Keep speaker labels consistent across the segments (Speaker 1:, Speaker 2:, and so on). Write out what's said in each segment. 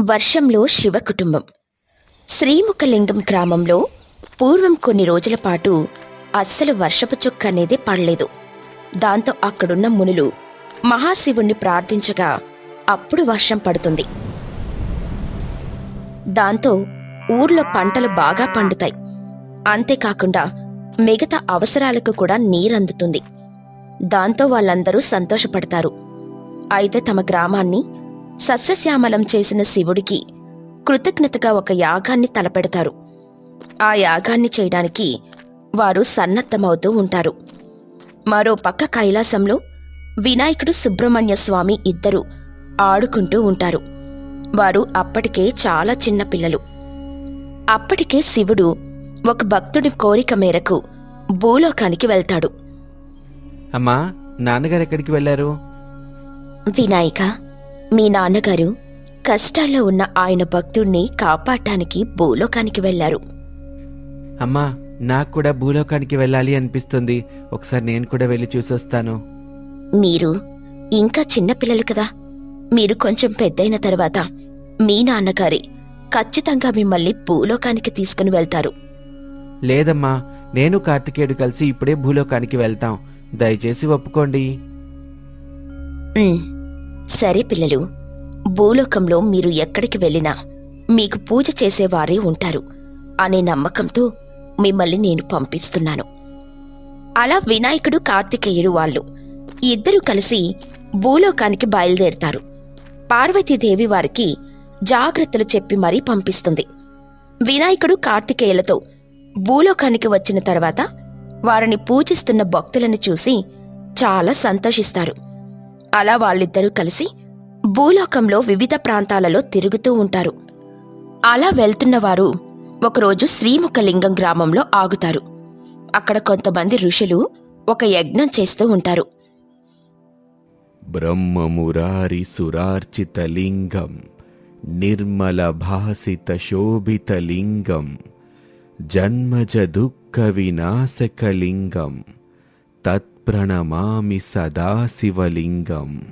Speaker 1: వర్షంలో శివ కుటుంబం. శ్రీముఖలింగం గ్రామంలో పూర్వం కొన్ని రోజుల పాటు అస్సలు వర్షపు చుక్క అనేది పడలేదు. దాంతో అక్కడున్న మునులు మహాశివుణ్ణి ప్రార్థించగా అప్పుడు వర్షం పడుతుంది. దాంతో ఊర్లో పంటలు బాగా పండుతాయి. అంతేకాకుండా మిగతా అవసరాలకు కూడా నీరందుతుంది. దాంతో వాళ్ళందరూ సంతోషపడతారు. అయితే తమ గ్రామాన్ని సస్యశ్యామలం చేసిన శివుడికి కృతజ్ఞతగా ఒక యాగాన్ని తలపెడతారు. ఆ యాగాన్ని చేయడానికి వారు సన్నద్ధమవుతూ ఉంటారు. మరో పక్క కైలాసంలో వినాయకుడు సుబ్రహ్మణ్య స్వామి ఇద్దరు ఆడుకుంటూ ఉంటారు. వారు అప్పటికే చాలా చిన్న పిల్లలు. అప్పటికే శివుడు ఒక భక్తుడి కోరిక మేరకు భూలోకానికి వెళ్తాడు.
Speaker 2: అమ్మా నాన్నగారు ఎక్కడికి వెళ్ళారు?
Speaker 1: వినాయక మీ నాన్నగారు కష్టాల్లో ఉన్న ఆయన భక్తుణ్ణి కాపాడటానికి భూలోకానికి వెళ్ళారు
Speaker 2: అమ్మా నాకు కూడా భూలోకానికి వెళ్ళాలి అనిపిస్తుంది. ఒకసారి నేను కూడా వెళ్ళి చూసొస్తాను.
Speaker 1: మీరు ఇంకా చిన్నపిల్లలు కదా. మీరు కొంచెం పెద్దయిన తర్వాత మీ నాన్నగారే ఖచ్చితంగా మిమ్మల్ని భూలోకానికి తీసుకుని వెళ్తారు.
Speaker 2: లేదమ్మా నేను కార్తికేయుడు కలిసి ఇప్పుడే భూలోకానికి వెళ్తాం. దయచేసి ఒప్పుకోండి.
Speaker 1: "ఉమ్, సరే పిల్లలు భూలోకంలో మీరు ఎక్కడికి వెళ్ళినా మీకు పూజ చేసేవారే ఉంటారు అనే నమ్మకంతో మిమ్మల్ని నేను పంపిస్తున్నాను. అలా వినాయకుడు కార్తికేయుడు వాళ్ళు ఇద్దరూ కలిసి భూలోకానికి బయలుదేరతారు. పార్వతీదేవి వారికి జాగ్రత్తలు చెప్పి మరీ పంపిస్తుంది. వినాయకుడు కార్తికేయులతో భూలోకానికి వచ్చిన తర్వాత వారిని పూజిస్తున్న భక్తులను చూసి చాలా సంతోషిస్తారు. అలా వాళ్ళిద్దరూ కలిసి భూలోకంలో వివిధ ప్రాంతాలలో తిరుగుతూ ఉంటారు. అలా వెళ్తున్నవారు ఒకరోజు శ్రీముఖలింగం గ్రామంలో ఆగుతారు. అక్కడ కొంతమంది ఋషులు ఒక యజ్ఞం చేస్తూ ఉంటారు.
Speaker 2: బ్రహ్మమురారి సురార్చిత లింగం నిర్మల భాసిత శోభిత లింగం జన్మజ దుఃఖ వినాశక లింగం ప్రణమామి సదాశివలింగం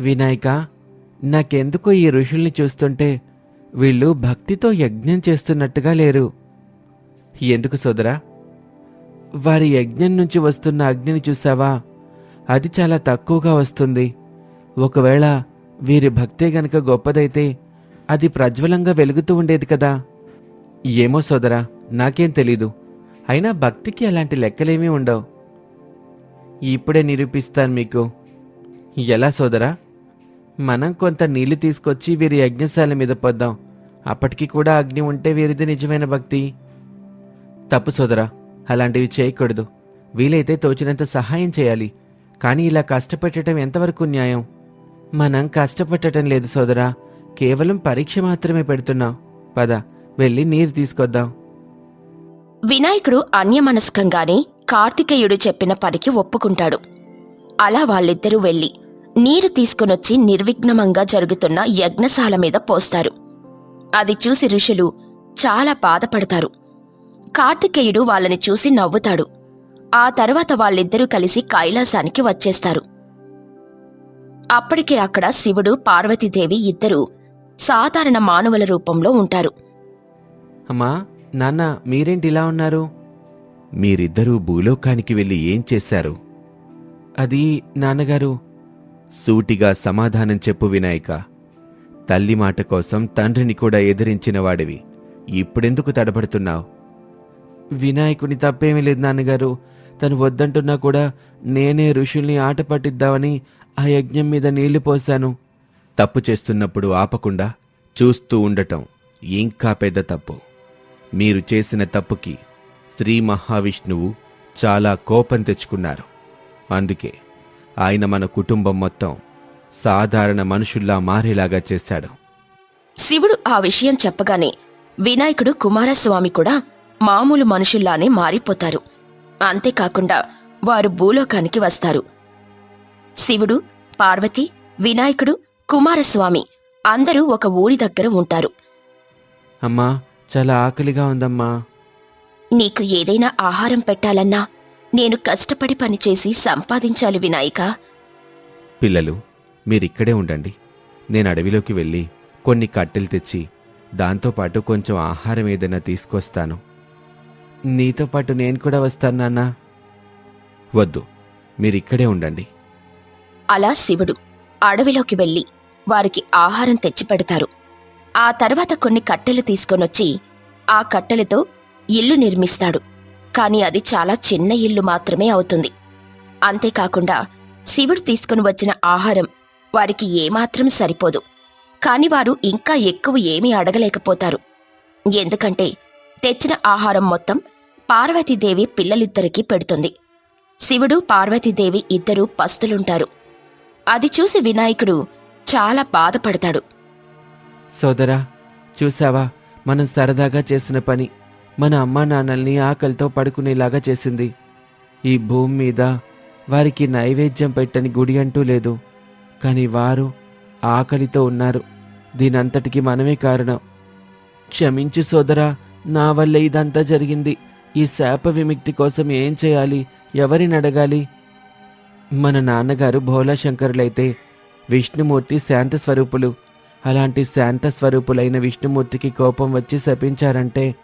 Speaker 2: వినాయక నాకెందుకో ఈ ఋషుల్ని చూస్తుంటే వీళ్ళు భక్తితో యజ్ఞం చేస్తున్నట్టుగా లేరు. ఎందుకు సోదరా? వారి యజ్ఞం నుంచి వస్తున్న అగ్నిని చూసావా? అది చాలా తక్కువగా వస్తుంది. ఒకవేళ వీరి భక్తే గనక గొప్పదైతే అది ప్రజ్వలంగా వెలుగుతూ ఉండేది కదా. ఏమో సోదరా నాకేం తెలీదు. అయినా భక్తికి అలాంటి లెక్కలేమీ ఉండవు. ఇప్పుడే నిరూపిస్తాను మీకు. ఎలా సోదరా? మనం కొంత నీళ్ళు తీసుకొచ్చి వీరి యజ్ఞశాల మీద పొద్దాం. అప్పటికి కూడా అగ్ని ఉంటే వీరిది నిజమైన భక్తి. తప్పు సోదరా అలాంటివి చేయకూడదు. వీలైతే తోచినంత సహాయం చేయాలి. కానీ ఇలా కష్టపెట్టడం ఎంతవరకు న్యాయం? మనం కష్టపెట్టడం లేదు సోదరా. కేవలం పరీక్ష మాత్రమే పెడుతున్నాం. పద వెళ్ళి నీరు తీసుకొద్దాం.
Speaker 1: వినాయకుడు అన్యమనస్కంగానే కార్తికేయుడు చెప్పిన పనికి ఒప్పుకుంటాడు. అలా వాళ్ళిద్దరూ వెళ్ళి నీరు తీసుకునొచ్చి నిర్విఘ్నమంగా జరుగుతున్న యజ్ఞశాల మీద పోస్తారు. అది చూసి ఋషులు చాలా బాధపడతారు. కార్తికేయుడు వాళ్ళని చూసి నవ్వుతాడు. ఆ తర్వాత వాళ్ళిద్దరూ కలిసి కైలాసానికి వచ్చేస్తారు. అప్పటికే అక్కడ శివుడు పార్వతీదేవి ఇద్దరూ సాధారణ మానవుల రూపంలో ఉంటారు.
Speaker 2: అమ్మా నాన్న మీరేంటి ఇలా ఉన్నారు? మీరిద్దరూ భూలోకానికి వెళ్ళి ఏం చేశారు? అది నాన్నగారు. సూటిగా సమాధానం చెప్పు వినాయక. తల్లి మాట కోసం తండ్రిని కూడా ఎదిరించిన వాడివి. ఇప్పుడెందుకు తడబడుతున్నావు? వినాయకుని తప్పేమీ లేదు నాన్నగారు. తను వద్దంటున్నా కూడా నేనే ఋషుల్ని ఆట పట్టిద్దామని ఆ యజ్ఞం మీద నీళ్ళు పోశాను. తప్పు చేస్తున్నప్పుడు ఆపకుండా చూస్తూ ఉండటం ఇంకా పెద్ద తప్పు. మీరు చేసిన తప్పుకి శ్రీ మహావిష్ణువు చాలా కోపం తెచ్చుకున్నారు. అందుకే ఆయన మన కుటుంబం మొత్తం సాధారణ మనుషుల్లా మారేలాగా చేశాడు.
Speaker 1: శివుడు ఆ విషయం చెప్పగానే వినాయకుడు కుమారస్వామి కూడా మామూలు మనుషుల్లానే మారిపోతారు. అంతేకాకుండా వారు భూలోకానికి వస్తారు. శివుడు పార్వతి వినాయకుడు కుమారస్వామి అందరూ ఒక ఊరి దగ్గర ఉంటారు.
Speaker 2: అమ్మా చాలా ఆకలిగా ఉందమ్మా.
Speaker 1: నీకు ఏదైనా ఆహారం పెట్టాలన్నా నేను కష్టపడి పనిచేసి సంపాదించాలి వినాయక.
Speaker 2: పిల్లలు మీరిక్కడే ఉండండి. నేను అడవిలోకి వెళ్ళి కొన్ని కట్టెలు తెచ్చి దాంతోపాటు కొంచెం ఆహారం ఏదైనా తీసుకొస్తాను. నీతో పాటు నేను కూడా వస్తాను నాన్నా. వద్దు మీరిక్కడే ఉండండి.
Speaker 1: అలా శివుడు అడవిలోకి వెళ్ళి వారికి ఆహారం తెచ్చిపెడతారు ఆ తర్వాత కొన్ని కట్టెలు తీసుకొనొచ్చి ఆ కట్టెలతో ఇల్లు నిర్మిస్తాడు. కాని అది చాలా చిన్న ఇల్లు మాత్రమే అవుతుంది. అంతేకాకుండా శివుడు తీసుకుని వచ్చిన ఆహారం వారికి ఏమాత్రం సరిపోదు. కాని వారు ఇంకా ఎక్కువ ఏమీ అడగలేకపోతారు. ఎందుకంటే తెచ్చిన ఆహారం మొత్తం పార్వతీదేవి పిల్లలిద్దరికీ పెడుతుంది. శివుడు పార్వతీదేవి ఇద్దరూ పస్తులుంటారు. అది చూసి వినాయకుడు చాలా బాధపడతాడు.
Speaker 2: సోదరా చూసావా మనం సరదాగా చేసిన పని. మన అమ్మా నాన్నల్ని ఆకలితో పడుకునేలాగా చేసింది. ఈ భూమి మీద వారికి నైవేద్యం పెట్టని గుడి అంటూ లేదు. కానీ వారు ఆకలితో ఉన్నారు. దీనంతటికి మనమే కారణం. క్షమించు సోదరా నా వల్ల ఇదంతా జరిగింది. ఈ శాప విముక్తి కోసం ఏం చేయాలి? ఎవరిని అడగాలి? మన నాన్నగారు భోలాశంకరులైతే విష్ణుమూర్తి శాంత స్వరూపులు. అలాంటి శాంత స్వరూపులైన విష్ణుమూర్తికి కోపం వచ్చి శపించారంటే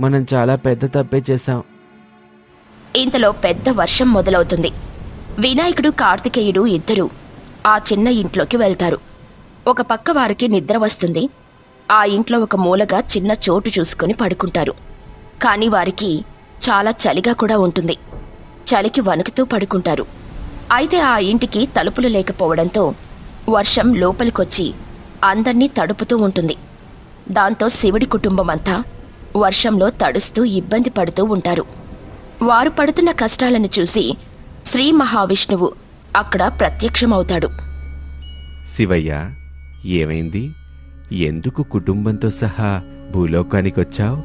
Speaker 2: మనం చాలా పెద్ద తప్పే చేశాం.
Speaker 1: ఇంతలో పెద్ద వర్షం మొదలవుతుంది. వినాయకుడు కార్తికేయుడు ఇద్దరు ఆ చిన్న ఇంట్లోకి వెళ్తారు. ఒక పక్క వారికి నిద్ర వస్తుంది. ఆ ఇంట్లో ఒక మూలగా చిన్న చోటు చూసుకొని పడుకుంటారు. కాని వారికి చాలా చలిగా కూడా ఉంటుంది. చలికి వణుకుతూ పడుకుంటారు. అయితే ఆ ఇంటికి తలుపులు లేకపోవడంతో వర్షం లోపలికొచ్చి అందర్నీ తడుపుతూ ఉంటుంది. దాంతో శివుడి కుటుంబం అంతా వర్షంలో తడుస్తూ ఇబ్బంది పడుతూ ఉంటారు. వారు పడుతున్న కష్టాలను చూసి శ్రీ మహావిష్ణువు అక్కడ ప్రత్యక్షమవుతాడు.
Speaker 2: శివయ్య ఏమైంది? ఎందుకు కుటుంబంతో సహా భూలోకానికొచ్చావు?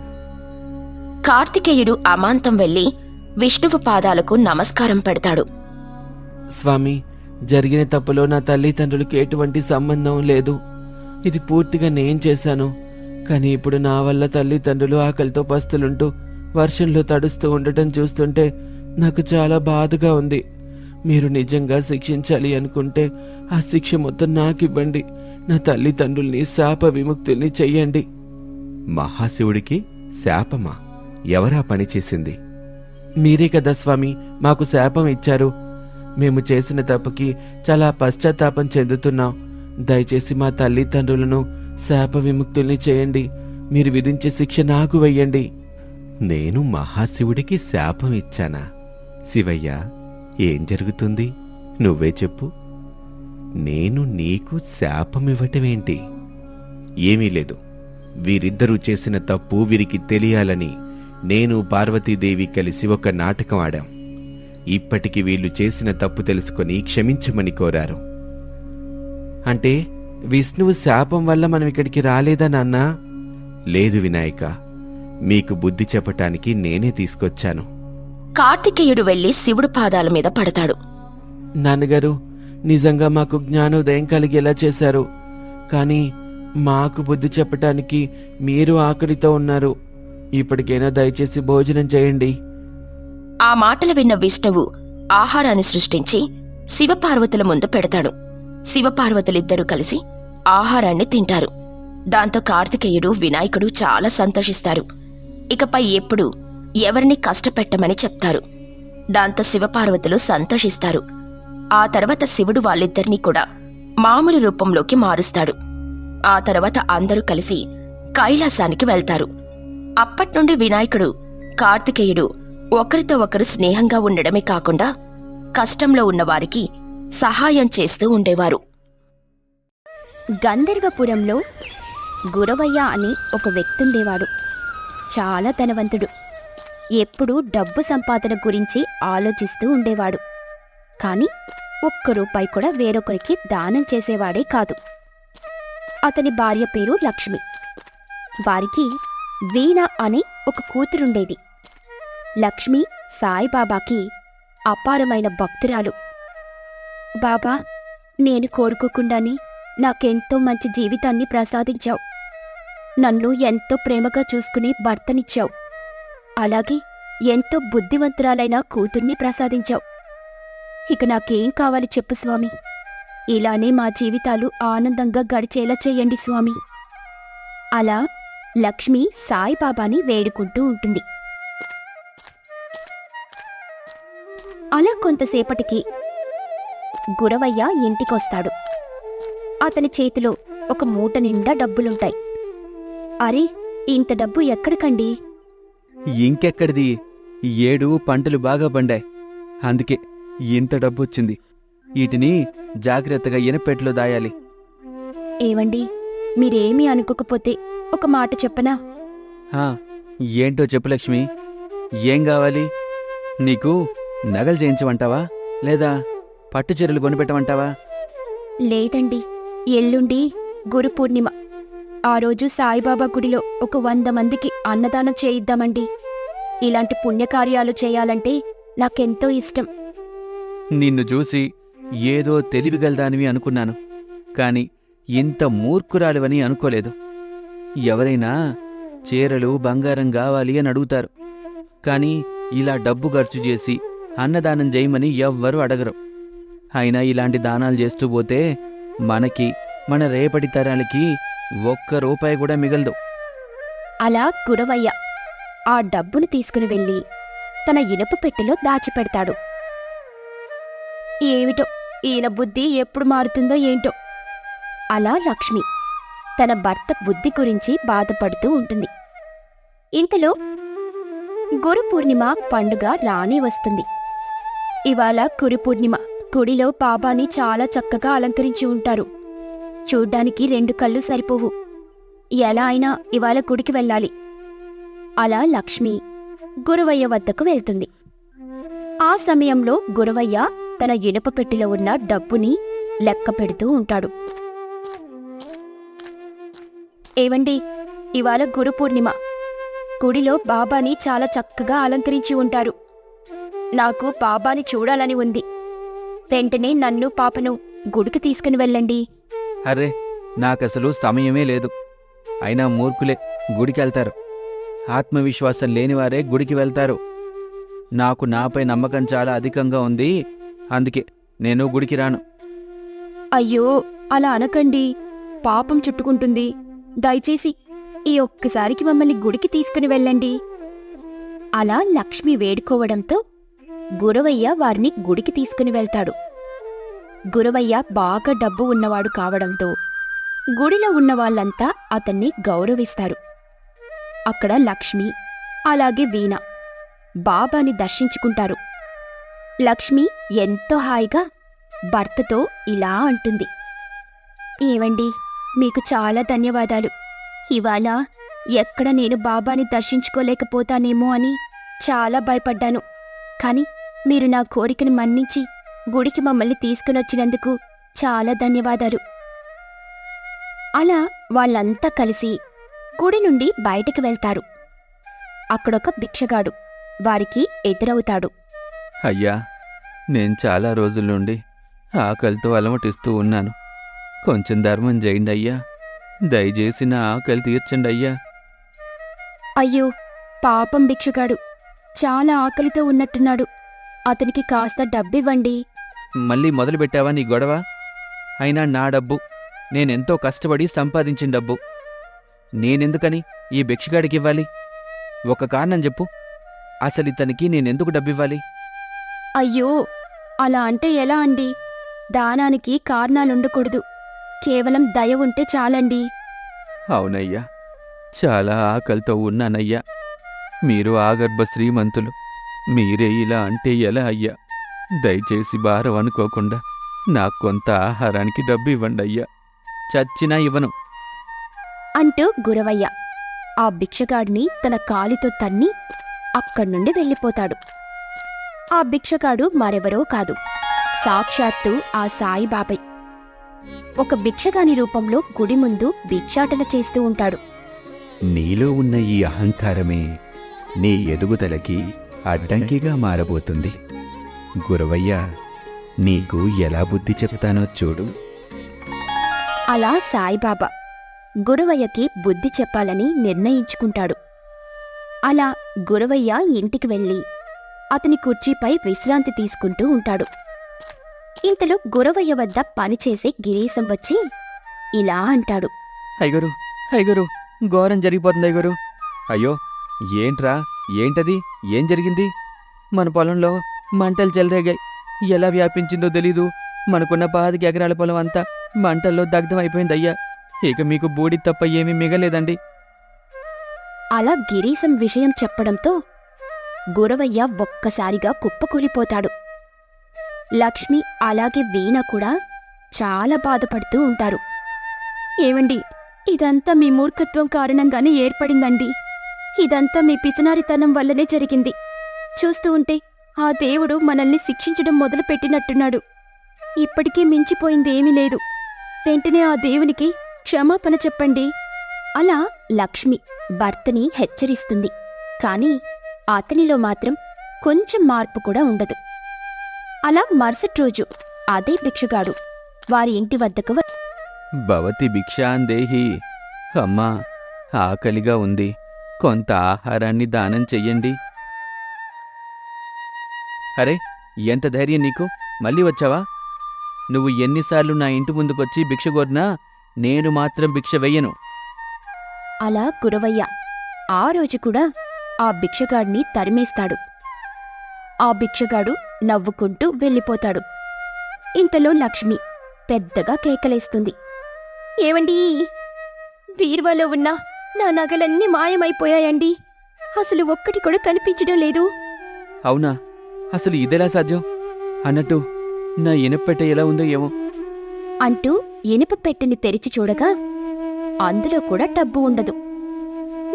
Speaker 1: కార్తికేయుడు అమాంతం వెళ్ళి విష్ణువు పాదాలకు నమస్కారం పెడతాడు.
Speaker 2: స్వామి జరిగిన తప్పులో నా తల్లిదండ్రులకి ఎటువంటి సంబంధం లేదు. ఇది పూర్తిగా నేను చేశాను. కానీ ఇప్పుడు నా వల్ల తల్లిదండ్రులు ఆకలితో పస్తులుంటూ వర్షంలో తడుస్తూ ఉండటం చూస్తుంటే నాకు చాలా బాధగా ఉంది. మీరు నిజంగా శిక్షించాలి అనుకుంటే ఆ శిక్ష మొత్తం నాకివ్వండి. నా తల్లిదండ్రుల్ని శాప విముక్తుల్ని చెయ్యండి. మహాశివుడికి శాపమా? ఎవరా పని చేసింది? మీరే కదా స్వామి మాకు శాపం ఇచ్చారు. మేము చేసిన తప్పుకి చాలా పశ్చాత్తాపం చెందుతున్నాం. దయచేసి మా తల్లిదండ్రులను శాప విముక్తుల్ని చేయండి. మీరు విధించే శిక్ష నాకు వెయ్యండి. నేను మహాశివుడికి శాపం ఇచ్చానా? శివయ్య ఏం జరుగుతుంది? నువ్వే చెప్పు. నేను నీకు శాపం ఇవ్వటమేంటి? ఏమీ లేదు. వీరిద్దరూ చేసిన తప్పు వీరికి తెలియాలని నేను పార్వతీదేవి కలిసి ఒక నాటకం ఆడాం. ఇప్పటికి వీళ్ళు చేసిన తప్పు తెలుసుకొని క్షమించమని కోరారు. అంటే విష్ణువు శాపం వల్ల మనం ఇక్కడికి రాలేదా నాన్నా? లేదు వినాయక మీకు బుద్ధి చెప్పటానికి నేనే తీసుకొచ్చాను.
Speaker 1: కార్తికేయుడు వెళ్ళి శివుడు పాదాల మీద పడతాడు.
Speaker 2: నాన్నగారు నిజంగా మాకు జ్ఞానోదయం కలిగేలా చేశారు. కానీ మాకు బుద్ధి చెప్పటానికి మీరు ఆకలితో ఉన్నారు. ఇప్పటికైనా దయచేసి భోజనం చేయండి.
Speaker 1: ఆ మాటలు విన్న విష్ణువు ఆహారాన్ని సృష్టించి శివపార్వతుల ముందు పెడతాడు. శివపార్వతులిద్దరూ కలిసి ఆహారాన్ని తింటారు. దాంతో కార్తికేయుడు వినాయకుడు చాలా సంతోషిస్తారు. ఇకపై ఎప్పుడు ఎవరిని కష్టపెట్టమని చెప్తారు. దాంతో శివపార్వతులు సంతోషిస్తారు. ఆ తర్వాత శివుడు వాళ్ళిద్దరినీ కూడా మామూలు రూపంలోకి మారుస్తాడు. ఆ తర్వాత అందరూ కలిసి కైలాసానికి వెళ్తారు. అప్పట్నుండి వినాయకుడు కార్తికేయుడు ఒకరితో ఒకరు స్నేహంగా ఉండడమే కాకుండా కష్టంలో ఉన్నవారికి సహాయం చేస్తూ ఉండేవారు.
Speaker 3: గంధర్వపురంలో గురవయ్య అని ఒక వ్యక్తి ఉండేవాడు చాలా ధనవంతుడు. ఎప్పుడూ డబ్బు సంపాదన గురించి ఆలోచిస్తూ ఉండేవాడు. కానీ ఒక్క రూపాయి కూడా వేరొకరికి దానం చేసేవాడే కాదు. అతని భార్య పేరు లక్ష్మి. వారికి వీణ అనే ఒక కూతురుండేది. లక్ష్మి సాయిబాబాకి అపారమైన భక్తురాలు. బాబా నేను కోరుకోకుండానే నాకెంతో మంచి జీవితాన్ని ప్రసాదించావు. నన్ను ఎంతో ప్రేమగా చూసుకునే భర్తనిచ్చావు. అలాగే ఎంతో బుద్ధివంతురాలైన కూతుర్ని ప్రసాదించావు. ఇక నాకేం కావాలి చెప్పు స్వామి. ఇలానే మా జీవితాలు ఆనందంగా గడిచేలా చేయండి స్వామి. అలా లక్ష్మి సాయిబాబాని వేడుకుంటూ ఉంటుంది. అలా కొంతసేపటికి గురవయ్య ఇంటికొస్తాడు. అతని చేతిలో ఒక మూట నిండా డబ్బులుంటాయి. అరే ఇంత డబ్బు ఎక్కడికండి?
Speaker 4: ఇంకెక్కడిది? ఏడు పంటలు బాగా పండాయి. అందుకే ఇంత డబ్బు వచ్చింది వీటిని జాగ్రత్తగా ఇనపెట్లో దాయాలి.
Speaker 3: ఏవండి మీరేమీ అనుకోకపోతే ఒక మాట చెప్పనా?
Speaker 4: హా, ఏంటో చెప్పు లక్ష్మి. ఏం కావాలి? నీకు నగలు చేయించమంటావా లేదా పట్టు చీరలు కొనిపెట్టమంటావా?
Speaker 3: లేదండి. ఎల్లుండి గురు పూర్ణిమ. ఆ రోజు సాయిబాబా గుడిలో ఒక వంద మందికి అన్నదానం చేయిద్దామండి. ఇలాంటి పుణ్యకార్యాలు చేయాలంటే నాకెంతో ఇష్టం.
Speaker 4: నిన్ను చూసి ఏదో తెలివిగలదానివి అనుకున్నాను. కాని ఇంత మూర్ఖురాలివని అనుకోలేదు. ఎవరైనా చీరలు బంగారం కావాలి అని అడుగుతారు. కానీ ఇలా డబ్బు ఖర్చు చేసి అన్నదానం చేయమని ఎవ్వరూ అడగరు. అయినా ఇలాంటి దానాలు చేస్తూ పోతే మనకి మన రేపటి తరాలకి ఒక్క రూపాయి కూడా మిగలదు.
Speaker 3: అలా గురవయ్య ఆ డబ్బును తీసుకుని వెళ్ళి తన ఇనప పెట్టెలో దాచిపెడతాడు. ఏమిటో ఈయన బుద్ధి ఎప్పుడు మారుతుందో ఏంటో. అలా లక్ష్మి తన భర్త బుద్ధి గురించి బాధపడుతూ ఉంటుంది. ఇంతలో గురు పూర్ణిమ పండుగ రాని వస్తుంది. ఇవాళ గురు పూర్ణిమ. గుడిలో బాబాని చాలా చక్కగా అలంకరించి ఉంటారు. చూడ్డానికి రెండు కళ్ళు సరిపోవు. ఎలా అయినా ఇవాళ గుడికి వెళ్ళాలి. అలా లక్ష్మి గురవయ్య వద్దకు వెళ్తుంది. ఆ సమయంలో గురవయ్య తన ఇనుప పెట్టెలో ఉన్న డబ్బుని లెక్క పెడుతూ ఉంటాడు. ఏవండి ఇవాళ గురు పూర్ణిమ. గుడిలో బాబాని చాలా చక్కగా అలంకరించి ఉంటారు. నాకు బాబాని చూడాలని ఉంది. వెంటనే నన్ను పాపను గుడికి తీసుకుని వెళ్ళండి.
Speaker 4: అర్రే నాకసలు సమయమే లేదు. అయినా మూర్ఖులే గుడికి వెళ్తారు. ఆత్మవిశ్వాసం లేనివారే గుడికి వెళ్తారు. నాకు నాపై నమ్మకం చాలా అధికంగా ఉంది. అందుకే నేను గుడికి రాను.
Speaker 3: అయ్యో అలా అనకండి. పాపం చుట్టుకుంటుంది. దయచేసి ఈ ఒక్కసారికి మమ్మల్ని గుడికి తీసుకుని వెళ్ళండి. అలా లక్ష్మి వేడుకోవడంతో గురవయ్య వారిని గుడికి తీసుకుని వెళ్తాడు. గురవయ్య బాగా డబ్బు ఉన్నవాడు కావడంతో గుడిలో ఉన్న వాళ్ళంతా అతన్ని గౌరవిస్తారు. అక్కడ లక్ష్మి అలాగే వీణ బాబాని దర్శించుకుంటారు. లక్ష్మి ఎంతో హాయిగా భర్తతో ఇలా అంటుంది. ఏవండి మీకు చాలా ధన్యవాదాలు. ఇవాళ ఎక్కడ నేను బాబాని దర్శించుకోలేకపోతానేమో అని చాలా భయపడ్డాను. కానీ మీరు నా కోరికని మన్నించి గుడికి మమ్మల్ని తీసుకునొచ్చినందుకు చాలా ధన్యవాదాలు. అలా వాళ్ళంతా కలిసి గుడి నుండి బయటికి వెళ్తారు. అక్కడొక భిక్షగాడు వారికి ఎదురవుతాడు.
Speaker 4: అయ్యా నేను చాలా రోజుల నుండి ఆకలితో అలమటిస్తూ ఉన్నాను. కొంచెం ధర్మం చేయండి అయ్యా. దయచేసి నా ఆకలి తీర్చండి అయ్యా.
Speaker 3: అయ్యో పాపం భిక్షగాడు. చాలా ఆకలితో ఉన్నట్టున్నాడు. అతనికి కాస్త డబ్బివ్వండి.
Speaker 4: మళ్ళీ మొదలుపెట్టావా నీ గొడవ? అయినా నా డబ్బు నేనెంతో కష్టపడి సంపాదించిన డబ్బు. నేనెందుకని ఈ భిక్షగాడికి ఇవ్వాలి ఒక కారణం చెప్పు. అసలు ఇతనికి నేనెందుకు డబ్బివ్వాలి?
Speaker 3: అయ్యో అలా అంటే ఎలా అండి? దానానికి కారణాలుండకూడదు. కేవలం దయ ఉంటే చాలండి.
Speaker 4: అవునయ్యా చాలా ఆకలితో ఉన్నానయ్యా. మీరు ఆగర్భ శ్రీమంతులు. మీరే ఇలా అంటే ఎలా అయ్యా? దయచేసి భారం అనుకోకుండా నాకు కొంత ఆహారానికి డబ్బు ఇవ్వండి అయ్యా. చచ్చినా ఇవ్వను.
Speaker 3: అంటూ గురవయ్య. ఆ భిక్షగాడిని తన కాలితో తన్ని అక్కడ్నుండి వెళ్ళిపోతాడు. ఆ భిక్షగాడు మరెవరో కాదు. సాక్షాత్తు ఆ సాయిబాబాయ్ ఒక భిక్షగాని రూపంలో గుడి ముందు భిక్షాటన చేస్తూ ఉంటాడు.
Speaker 5: నీలో ఉన్న ఈ అహంకారమే నీ ఎదుగుదలకి అడ్డంకిగా మారబోతుంది. గురవయ్య నీకు ఎలా బుద్ధి చెప్తానో చూడు.
Speaker 3: అలా సాయిబాబా గురవయ్యకి బుద్ధి చెప్పాలని నిర్ణయించుకుంటాడు. అలా గురవయ్య ఇంటికి వెళ్ళి అతని కుర్చీపై విశ్రాంతి తీసుకుంటూ ఉంటాడు. ఇంతలో గురవయ్య వద్ద పనిచేసే గిరీశం వచ్చి ఇలా అంటాడు.
Speaker 4: అయ్యగారు అయ్యగారు ఘోరం జరిగిపోతుంది అయ్యగారు. అయ్యో ఏంట్రా? ఏంటది? ఏం జరిగింది? మన పొలంలో మంటలు చెలరేగాయి. ఎలా వ్యాపించిందో తెలీదు. మనకున్న పాతిక ఎకరాల పొలం అంతా మంటల్లో దగ్ధం అయిపోయింది అయ్యా ఇక మీకు బూడి తప్ప ఏమీ మిగలేదండి.
Speaker 3: అలా గిరీశం విషయం చెప్పడంతో గురవయ్య ఒక్కసారిగా కుప్పకూలిపోతాడు. లక్ష్మి అలాగే వీణ కూడా చాలా బాధపడుతూ ఉంటారు. ఏవండి ఇదంతా మీ మూర్ఖత్వం కారణంగానే ఏర్పడిందండి. ఇదంతా మీ పిచనారితనం వల్లనే జరిగింది. చూస్తూ ఉంటే ఆ దేవుడు మనల్ని శిక్షించడం మొదలుపెట్టినట్టున్నాడు. ఇప్పటికీ మించిపోయింది ఏమీ లేదు. వెంటనే ఆ దేవునికి క్షమాపణ చెప్పండి. అలా లక్ష్మి భర్తని హెచ్చరిస్తుంది. కాని అతనిలో మాత్రం కొంచెం మార్పు కూడా ఉండదు. అలా మరుసటి రోజు అదే భిక్షగాడు వారి ఇంటి వద్దకు
Speaker 4: భవతి భిక్షాందేహి. అమ్మా ఆకలిగా ఉంది. కొంత ఆహారాన్ని దానం చెయ్యండి. అరే ఎంత ధైర్యం నీకు? మళ్ళీ వచ్చావా? నువ్వు ఎన్నిసార్లు నా ఇంటి ముందుకొచ్చి భిక్ష కోరినా నేను మాత్రం భిక్ష వెయ్యను.
Speaker 3: అలా కురవయ్యా. ఆ రోజు కూడా ఆ భిక్షగాడిని తరిమేస్తాడు. ఆ భిక్షగాడు నవ్వుకుంటూ వెళ్ళిపోతాడు. ఇంతలో లక్ష్మి పెద్దగా కేకలేస్తుంది. ఏవండి బీర్వాలో ఉన్న నా నగలన్నీ మాయమైపోయాయండి. అసలు ఒక్కటి కూడా కనిపించడం లేదు.
Speaker 4: అవునా? అసలు ఇదెలా సాధ్యం? అన్నట్టు నా ఇనపెట్ట ఎలా ఉందో ఏమో.
Speaker 3: అంటూ ఇనుప పెట్టెని తెరిచి చూడగా అందులో కూడా డబ్బు ఉండదు.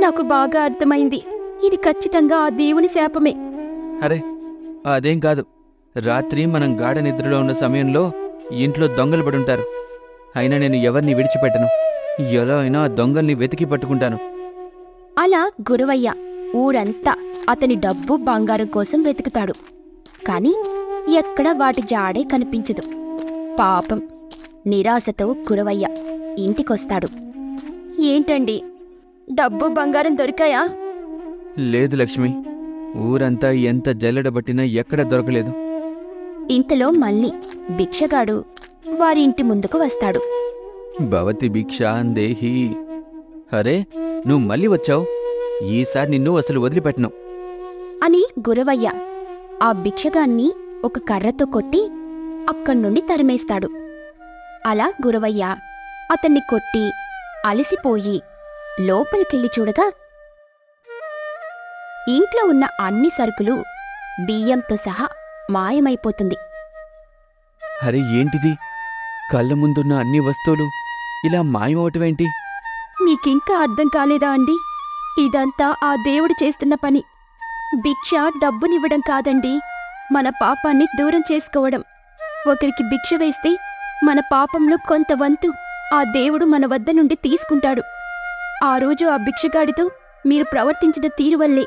Speaker 3: నాకు బాగా అర్థమైంది. ఇది ఖచ్చితంగా ఆ దేవుని శాపమే.
Speaker 4: అరే అదేం కాదు. రాత్రి మనం గాఢ నిద్రలో ఉన్న సమయంలో ఇంట్లో దొంగలు పడుంటారు. అయినా నేను ఎవరిని విడిచిపెట్టను? ఎలా అయినా దొంగల్ని వెతికి పట్టుకుంటాను.
Speaker 3: అలా గురవయ్య ఊరంతా అతని డబ్బు బంగారం కోసం వెతుకుతాడు. కాని ఎక్కడ వాటి జాడే కనిపించదు. పాపం నిరాశతో గురవయ్య ఇంటికొస్తాడు. ఏంటండి? డబ్బు బంగారం దొరికాయా?
Speaker 4: లేదు లక్ష్మి ఊరంతా ఎంత జల్లెడబట్టినా ఎక్కడ దొరకలేదు.
Speaker 3: ఇంతలో మళ్ళీ భిక్షగాడు వారి ఇంటి ముందుకు వస్తాడు.
Speaker 4: భవతి భిక్షాందేహి అరే నువ్వు మళ్ళీ వచ్చావు? ఈసారి నిన్ను అసలు వదిలిపెట్టను.
Speaker 3: అని గురవయ్య ఆ భిక్షగాన్ని ఒక కర్రతో కొట్టి అక్కడి నుండి తరిమేస్తాడు. అలా గురవయ్య అతన్ని కొట్టి అలసిపోయి లోపలికెళ్ళి చూడగా ఇంట్లో ఉన్న అన్ని సరుకులు బియ్యంతో సహా మాయమైపోతుంది.
Speaker 4: అరే ఏంటిది? కళ్ళ ముందున్న అన్ని వస్తువులు ఇలా మాయమవటమేంటి?
Speaker 3: మీకింకా అర్థం కాలేదా అండి? ఇదంతా ఆ దేవుడు చేస్తున్న పని. భిక్ష డబ్బునివ్వడం కాదండి. మన పాపాన్ని దూరం చేసుకోవడం. ఒకరికి భిక్ష వేస్తే మన పాపంలో కొంత వంతు ఆ దేవుడు మన వద్ద నుండి తీసుకుంటాడు. ఆ రోజు ఆ భిక్షగాడితో మీరు ప్రవర్తించిన తీరు వల్లే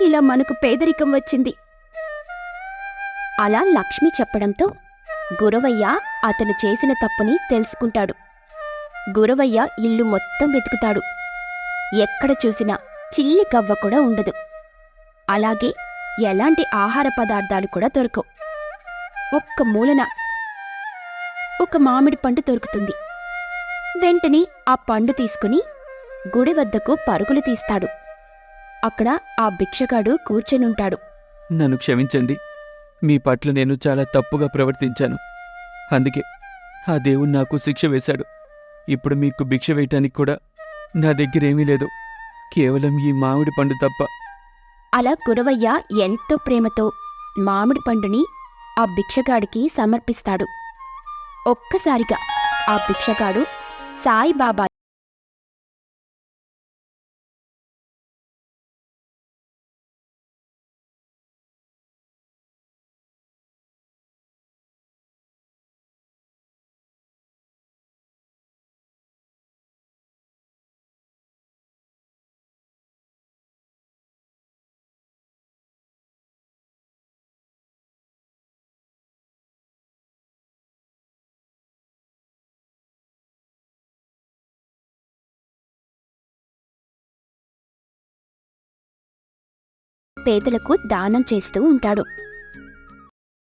Speaker 3: ఇలా మనకు పేదరికం వచ్చింది. అలా లక్ష్మి చెప్పడంతో గురవయ్య అతను చేసిన తప్పుని తెలుసుకుంటాడు. గురవయ్య ఇల్లు మొత్తం వెతుకుతాడు. ఎక్కడ చూసినా చిల్లి కవ్వ కూడా ఉండదు. అలాగే ఎలాంటి ఆహార పదార్థాలు కూడా దొరకవు. ఒక్క మూలన ఒక మామిడి పండు దొరుకుతుంది. వెంటనే ఆ పండు తీసుకుని గుడి వద్దకు పరుగులు తీస్తాడు. అక్కడ ఆ భిక్షగాడు కూర్చొనుంటాడు.
Speaker 4: నన్ను క్షమించండి. మీ పట్ల నేను చాలా తప్పుగా ప్రవర్తించాను. అందుకే ఆ దేవుడు నాకు శిక్ష వేశాడు. ఇప్పుడు మీకు భిక్ష వేయటానికి కూడా నా దగ్గర ఏమీ లేదు. కేవలం ఈ మామిడి పండు తప్ప.
Speaker 3: అలా గురవయ్య ఎంతో ప్రేమతో మామిడి పండుని ఆ భిక్షగాడికి సమర్పిస్తాడు. ఒక్కసారిగా ఆ భిక్షగాడు సాయిబాబా పేదలకు దానం చేస్తూ ఉంటాడు.